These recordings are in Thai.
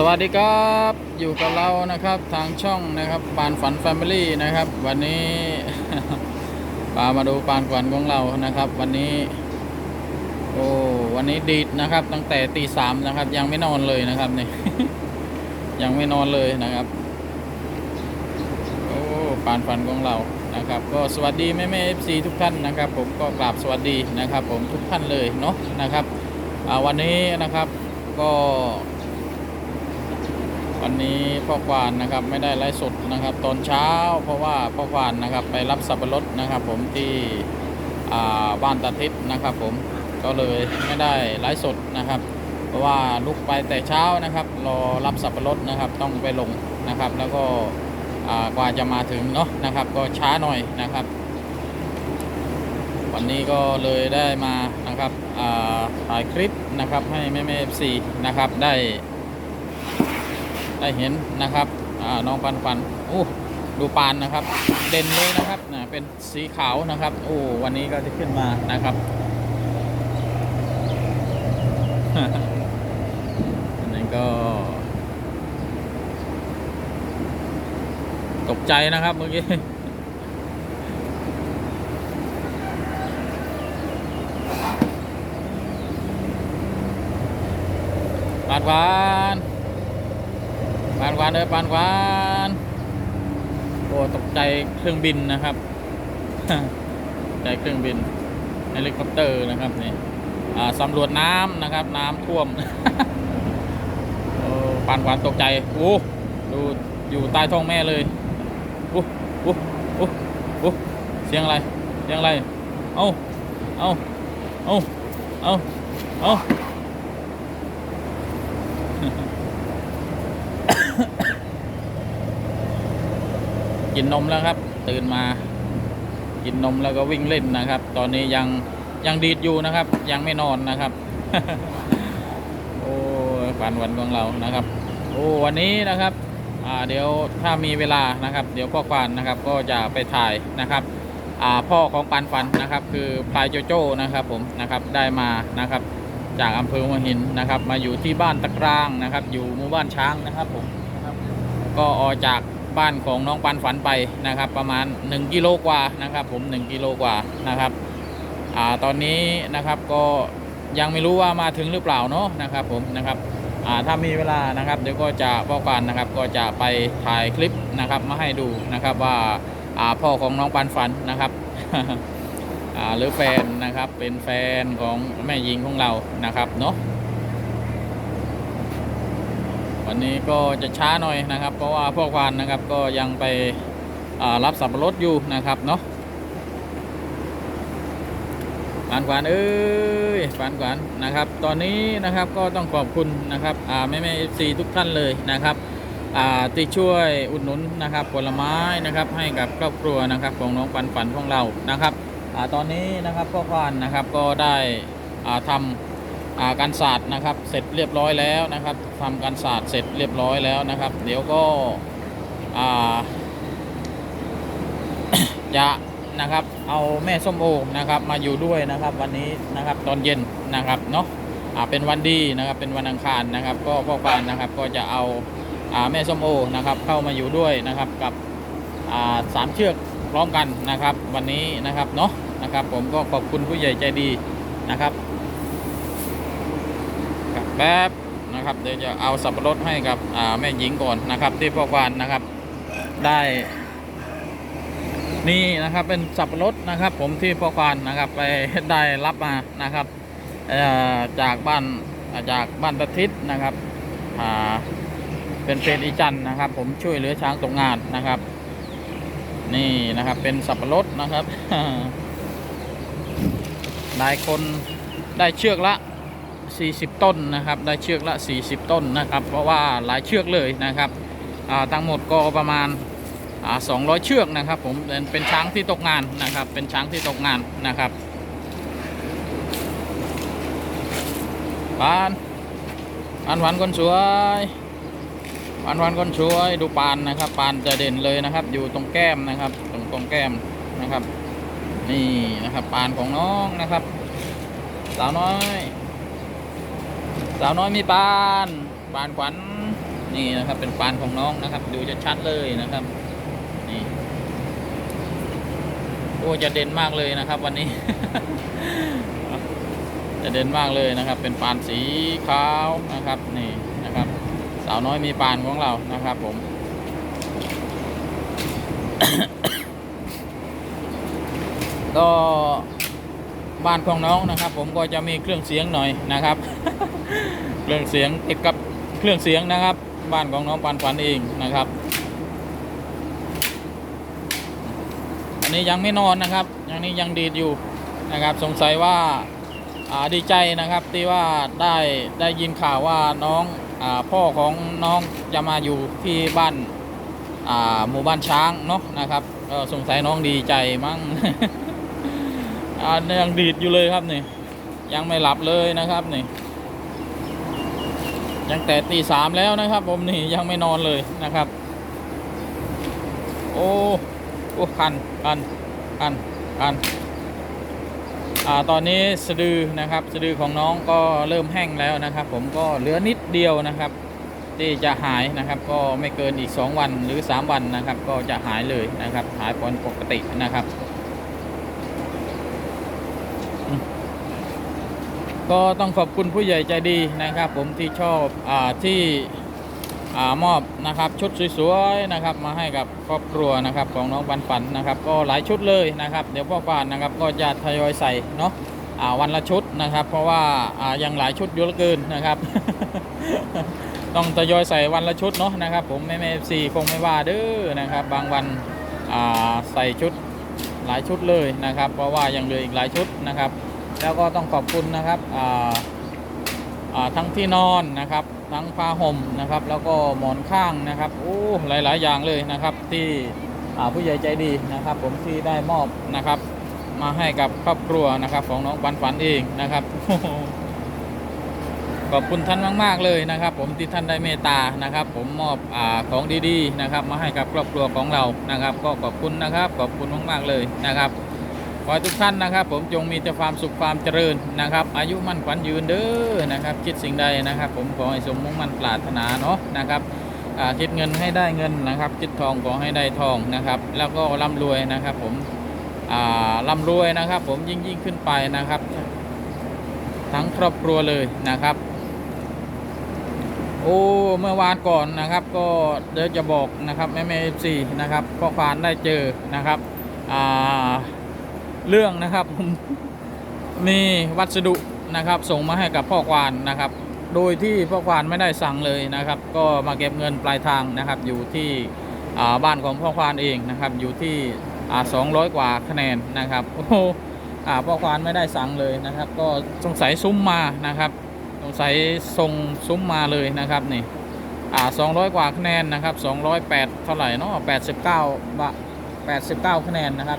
สวัสดีครับอยู่กับเรานะครับทางช่องนะครับปานฝันแฟมิลี่นะครับ วันนี้ปามาดูปานฝันของเรานะครับ วันนี้ โอ้วันนี้ดีดนะครับ ตั้งแต่ตีสามนะครับ ยังไม่นอนเลยนะครับนี่ยังไม่นอนเลยนะครับ โอ้ปานฝันของเรานะครับ ก็สวัสดีแม่แม่เอฟซีทุกท่านนะครับ ผมก็กราบสวัสดีนะครับ ผมทุกท่านเลยเนาะนะครับวันนี้นะครับก็ วันนี้พ่อควานนะครับไม่ได้ไลฟ์สดนะครับ ตอนเช้า เพราะว่าพ่อควานนะครับไปรับสับปะรดนะครับ ผมที่บ้านตาทิศนะครับ ผมก็เลยไม่ได้ไลฟ์สดนะครับ เพราะว่าลุกไปแต่เช้านะครับรอรับสับปะรดนะครับ ต้องไปลงนะครับ แล้วก็กว่าจะมาถึงเนาะนะครับ ก็ช้าหน่อยนะครับ วันนี้ก็เลยได้มานะครับถ่ายคลิปนะครับให้แม่แม่เอฟซีนะครับได้ ได้เห็นนะครับน้องปันปันโอ้ดูปานนะครับ เด่นเลยนะครับนะเป็นสีขาวนะครับโอ้วันนี้ก็จะขึ้นมานะครับอันนี้ก็ ตกใจนะครับเมื่อกี้ปานหวานปาน เอ้ยปานหวานโอ้ตกใจเครื่องบินนะครับใจเครื่องบินเฮลิคอปเตอร์นะครับนี่สำรวจน้ำนะครับ น้ำท่วมปานหวานตกใจโอ้ดูอยู่ใต้ท้องแม่เลยโอ้โอ้โอ้โอ้เสียงอะไรเสียงอะไรเอ้าเอ้าเอ้าเอ้าเอ้า กินนมแล้วครับ ตื่นมากินนมแล้วก็วิ่งเล่นนะครับ ตอนนี้ยังยังดีดอยู่นะครับ ยังไม่นอนนะครับ โอ้ฝันวันของเรานะครับ โอ้วันนี้นะครับอ่าเดี๋ยวถ้ามีเวลานะครับ เดี๋ยวพ่อควานนะครับ ก็จะไปถ่ายนะครับอ่าพ่อของปานฟันนะครับ คือพลายโจโจ้นะครับผมนะครับได้มานะครับ จากอำเภอหัวหินนะครับ มาอยู่ที่บ้านตะกร้างนะครับ อยู่หมู่บ้านช้างนะครับผมก็ออกจาก บ้านของน้องปันฝันไปนะครับ ประมาณ 1กิโลกว่านะครับ ผม 1กิโลกว่านะครับอ่าตอนนี้นะครับก็ยังไม่รู้ว่ามาถึงหรือเปล่าเนาะนะครับ ผมนะครับอ่าถ้ามีเวลานะครับเดี๋ยวก็จะพ่อการนะครับ ก็จะไปถ่ายคลิปนะครับมาให้ดูนะครับว่าอ่าพ่อของน้องปันฝันนะครับอ่าหรือแฟนนะครับเป็นแฟนของแม่หญิงของเรานะครับเนาะ วันนี้ก็จะช้าหน่อยนะครับ เพราะว่าพ่อควานนะครับก็ยังไปรับสับปะรดอยู่นะครับเนาะปานขวานเอ้ยปานขวานนะครับ ตอนนี้นะครับก็ต้องขอบคุณนะครับแม่แม่เอฟซีทุกท่านเลยนะครับที่ช่วยอุดหนุนนะครับผลไม้นะครับให้กับครอบครัวนะครับของน้องปันฝันของเรานะครับอตอนนี้นะครับพ่อควานนะครับก็ได้ทำอ่า การศาสตร์นะครับ เสร็จเรียบร้อยแล้วนะครับทำการศาสตร์เสร็จเรียบร้อยแล้วนะครับ เดี๋ยวก็จะนะครับ เอาแม่ส้มโอนะครับ มาอยู่ด้วยนะครับ วันนี้นะครับตอนเย็นนะครับเนาะเป็นวันดีนะครับ เป็นวันอังคารนะครับ ก็พ่อควานนะครับก็จะเอาอาแม่ส้มโอนะครับ เข้ามาอยู่ด้วยนะครับกับาสามเชือกพร้อมกันนะครับ วันนี้นะครับเนาะนะครับ ผมก็ขอบคุณผู้ใหญ่ใจดีนะครับ แป๊บนะครับเดี๋ยวจะเอาสับปะรดให้กับแม่หญิงก่อนนะครับ ที่พ่อควานนะครับได้ นี่นะครับเป็นสับปะรดนะครับ ผมที่พ่อควานนะครับไปได้รับมานะครับจากบ้านจากบ้านตะทิศนะครับเป็นเพจอีจันนะครับ ผมช่วยเหลือช้างตกงานนะครับ นี่นะครับเป็นสับปะรดนะครับหลายคนได้เชือกละ 40 ต้นนะครับ ได้เชือกละ 40 ต้นนะครับ เพราะว่าหลายเชือกเลยนะครับทั้งหมดก็ประมาณอ่า200 เชือกนะครับผมเป็นช้างที่ตกงานนะครับ เป็นช้างที่ตกงานนะครับปานปานหวานคนสวยวันวันคนช่วยดูปานนะครับปานจะเด่นเลยนะครับ อยู่ตรงแก้มนะครับ ตรงตรงแก้มนะครับ นี่นะครับปานของน้องนะครับ สาวน้อย สาวน้อยมีปานปานขวัญนี่นะครับ เป็นปานของน้องนะครับ ดูจะชัดเลยนะครับ นี่โอ้จะเด่นมากเลยนะครับ วันนี้ จะเด่นมากเลยนะครับ เป็นปานสีขาวนะครับนี่นะครับ สาวน้อยมีปานของเรานะครับ ผมก็ บ้านของน้องนะครับ ผมก็จะมีเครื่องเสียงหน่อยนะครับ เครื่องเสียงติดกับเครื่องเสียงนะครับ บ้านของน้องปานฝันเองนะครับ อันนี้ยังไม่นอนนะครับยังนี้ยังดีดอยู่นะครับ สงสัยว่าดีใจนะครับที่ว่าได้ได้ยินข่าวว่าน้องอพ่อของน้องจะมาอยู่ที่บ้านหมู่บ้านช้างเนาะนะครับก็สงสัยน้องดีใจมั้ง ยังดีดอยู่เลยครับนี่ ยังไม่หลับเลยนะครับนี่ ยังแต่ตีสามแล้วนะครับ ผมนี่ยังไม่นอนเลยนะครับ โอ้โอ้คันคันคันคันอ่าตอนนี้สะดือนะครับ สะดือของน้องก็เริ่มแห้งแล้วนะครับ ผมก็เหลือนิดเดียวนะครับ ที่จะหายนะครับก็ไม่เกินอีก 2 วันหรือ 3 วันนะครับ ก็จะหายเลยนะครับ หายปนปกตินะครับ ก็ต้องขอบคุณผู้ใหญ่ใจดีนะครับ ผมที่ชอบอที่อมอบนะครับชุดสวยๆนะครับ มาให้กับครอบครัวนะครับของน้องปันปันนะครับ ก็หลายชุดเลยนะครับ เดี๋ยวพ่อปานนะครับก็จะทยอยใส่เนาะวันละชุดนะครับ เพราะว่าายังหลายชุดเยอะเหลือเกินนะครับ ต้องทยอยใส่วันละชุดเนาะนะครับ ผมแม่แม่ซีคงไม่ว่าเด้อนะครับ บางวันใส่ชุดหลายชุดเลยนะครับ เพราะว่ายังเหลืออีกหลายชุดนะครับ แล้วก็ต้องขอบคุณนะครับทั้งที่นอนนะครับ ทั้งผ้าห่มนะครับ แล้วก็หมอนข้างนะครับโอ้หลาย ๆ อย่างเลยนะครับ ที่ผู้ใหญ่ใจดีนะครับ ผมที่ได้มอบนะครับ มาให้กับครอบครัวนะครับ ของน้องปันฝันเองนะครับขอบคุณท่านมาก ๆ เลยนะครับ ผมที่ท่านได้เมตตานะครับ ผมมอบอของดี ๆ นะครับ มาให้กับครอบครัวของเรานะครับ ก็ขอบคุณนะครับ ขอบคุณมาก ๆ เลยนะครับ ขอให้ทุกท่านนะครับ ผมจงมีแต่ความสุขความเจริญนะครับ อายุมั่นขวัญยืนเด้อนะครับ คิดสิ่งใดนะครับ ผมขอให้สมมุ่งมั่นปรารถนาเนาะนะครับคิดเงินให้ได้เงินนะครับ คิดทองขอให้ได้ทองนะครับ แล้วก็ร่ำรวยนะครับ ผมอ่าร่ำรวยนะครับ ผมยิ่งยิ่งขึ้นไปนะครับ ทั้งครอบครัวเลยนะครับโอ้เมื่อวานก่อนนะครับ ก็เดี๋ยวจะบอกนะครับแม่แม่เอฟซีนะครับพ่อควานได้เจอนะครับอ่า เรื่องนะครับผมมีวัสดุนะครับ ส่งมาให้กับพ่อควานนะครับ โดยที่พ่อควานไม่ได้สั่งเลยนะครับ ก็มาเก็บเงินปลายทางนะครับ อยู่ที่บ้านของพ่อควานเองนะครับ อยู่ที่อ่า200กว่าคะแนนนะครับโอ้โหพ่อควานไม่ได้สั่งเลยนะครับ ก็สงสัยซุ้มมานะครับสงสัยส่งซุ้มมาเลยนะครับนี่อ่า200กว่าคะแนนนะครับ208เท่าไหร่เนาะ89บะ 89 คะแนนนะครับ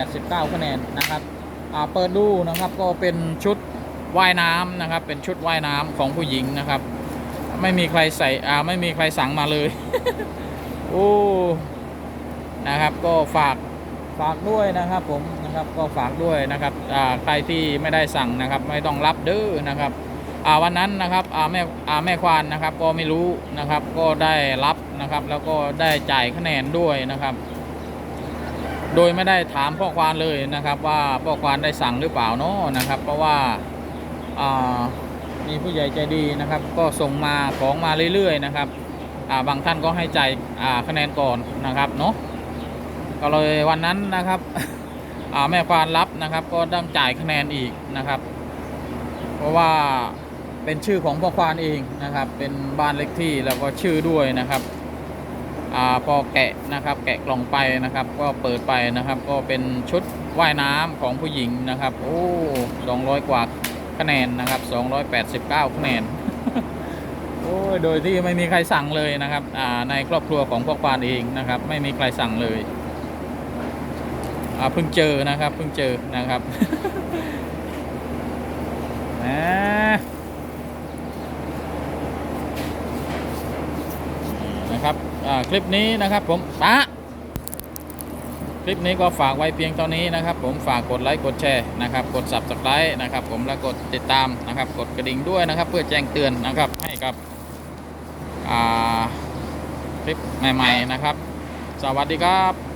289 คะแนนนะครับอ่าเปิดดูนะครับก็เป็นชุดว่ายน้ำนะครับ เป็นชุดว่ายน้ำของผู้หญิงนะครับ ไม่มีใครใส่อ่าไม่มีใครสั่งมาเลยโอ้นะครับก็ฝากฝากด้วยนะครับผมนะครับก็ฝากด้วยนะครับอ่าใครที่ไม่ได้สั่งนะครับ ไม่ต้องรับเด้อนะครับอ่าวันนั้นนะครับอ่าแม่อ่าแม่ควานนะครับก็ไม่รู้นะครับ ก็ได้รับนะครับ แล้วก็ได้จ่ายคะแนนด้วยนะครับ โดยไม่ได้ถามพ่อควานเลยนะครับ ว่าพ่อควานได้สั่งหรือเปล่าเนาะนะครับ เพราะว่ามีผู้ใหญ่ใจดีนะครับ ก็ส่งมาของมาเรื่อยๆนะครับาบางท่านก็ให้ใจคะแนนก่อนนะครับเนาะก็เลยวันนั้นนะครับแม่ควานรับนะครับ ก็ต้องจ่ายคะแนนอีกนะครับ เพราะว่าเป็นชื่อของพ่อควานเองนะครับ เป็นบ้านเล็กที่แล้วก็ชื่อด้วยนะครับ พอแกะนะครับ แกะกล่องไปนะครับ ก็เปิดไปนะครับ ก็เป็นชุดว่ายน้ำของผู้หญิงนะครับ โอ้200กว่าคะแนนนะครับ289คะแนนโอ้ยโดยที่ไม่มีใครสั่งเลยนะครับในครอบครัวของพ่อควานเองนะครับ ไม่มีใครสั่งเลยเพิ่งเจอนะครับเพิ่งเจอนะครับแห นะครับคลิปนี้นะครับผมปะคลิปนี้ก็ฝากไว้เพียงเท่านี้นะครับ ผมฝากกดไลค์กดแชร์นะครับ กด subscribe นะครับ ผมแล้วกดติดตามนะครับ กดกระดิ่งด้วยนะครับ เพื่อแจ้งเตือนนะครับให้กับคลิปใหม่ ๆนะครับ สวัสดีครับ